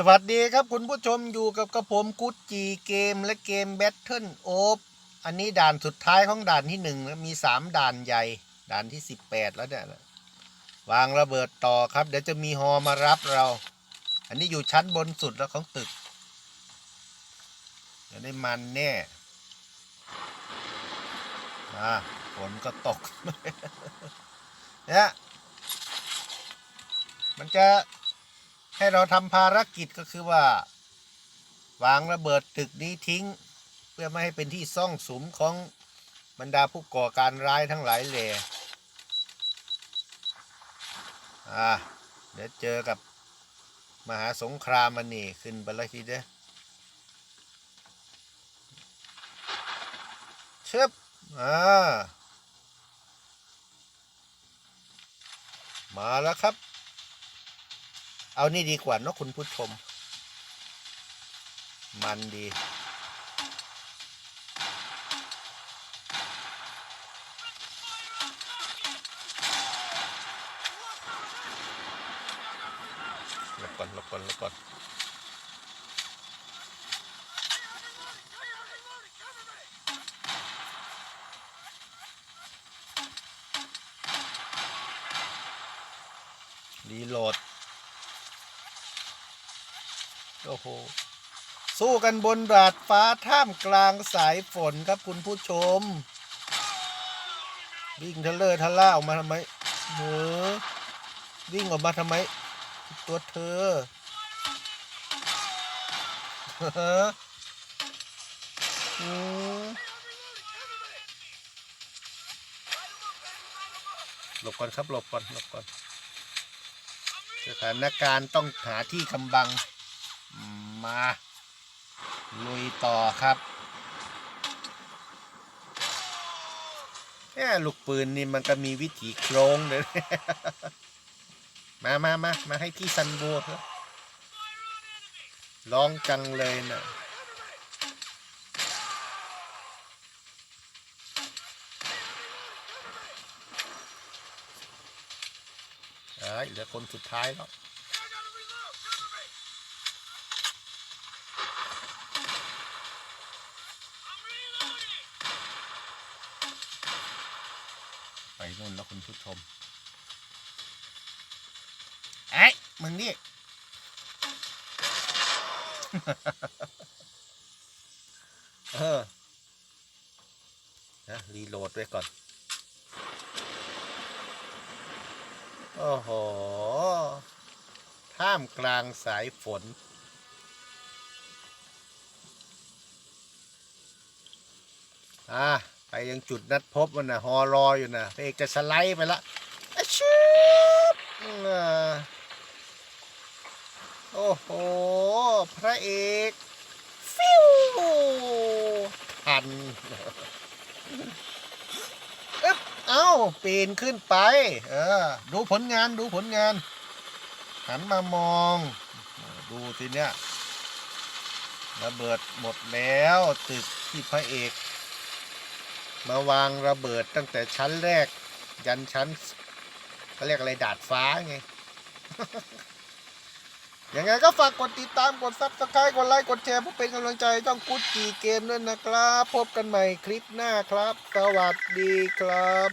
สวัสดีครับคุณผู้ชมอยู่กับกระผมกุดจีเกมและเกมแบทเทิลโอบอันนี้ด่านสุดท้ายของด่านที่หนึ่งมีสามด่านใหญ่ ด่านที่สิบแปดแล้วเนี่ยวางระเบิดต่อครับ เดี๋ยวจะมีฮอมารับเรา อันนี้อยู่ชั้นบนสุดแล้วของตึกจะได้มันแน่มาฝนก็ตกเนี่ยมันจะ ให้เราทำภารกิจก็คือว่า วางระเบิดตึกนี้ทิ้ง เพื่อไม่ให้เป็นที่ซ่องสุมของบรรดาผู้ก่อการร้ายทั้งหลายแหล่อ่าเดี๋ยวเจอกับมหาสงครามมันนี่ขึ้นไปเลยทีเดียวชึบอ่ามาแล้วครับ เอานี่ดีกว่าเนะคุณผู้ชม มันดี หลบก่อนหลบก่อนหลบก่อนรีโหลด โอ้โห สู้กันบนดาดฟ้าท่ามกลางสายฝนครับคุณผู้ชม วิ่งทะเลอทะล่าออกมาทำไมเออวิ่งออกมาทำไม ตัวเธอฮะอืมหลบก่อนครับหลบก่อนหลบก่อนสถานการณ์ต้องหาที่กำบัง มาลุยต่อครับแค่ลูกปืนนี่มันก็มีวิถีโครงเลยมามามามาให้พี่ซันโบครับร้องจังเลยนะเอ้ยเหลือคนสุดท้ายแล้ว นู่นแล้วคุณผู้ชมไอ้ยมึงนี่ เออนะรีโหลดไว้ก่อน โอ้โห ท่ามกลางสายฝน อ่า ยังจุดนัดพบมันนะฮอรออยู่นะพระเอกจะสไลด์ไปละชืบโอ้โห พระเอก ฟิวทันอ๊บเอ้า ปีนขึ้นไป เออ ดูผลงานดูผลงาน หันมามอง ดูสิเนี่ยระเบิดหมดแล้ว ตึกที่พระเอก มาวางระเบิดตั้งแต่ชั้นแรก ยันชั้นเขาเรียกอะไรดาดฟ้าไงยังไงก็ฝากกดติดตามกดซับสไครต์กดไลค์กดแชร์เพื่อเป็นกำลังใจต้องกุดจีเกมด้วยนะครับ พบกันใหม่คลิปหน้าครับ สวัสดีครับ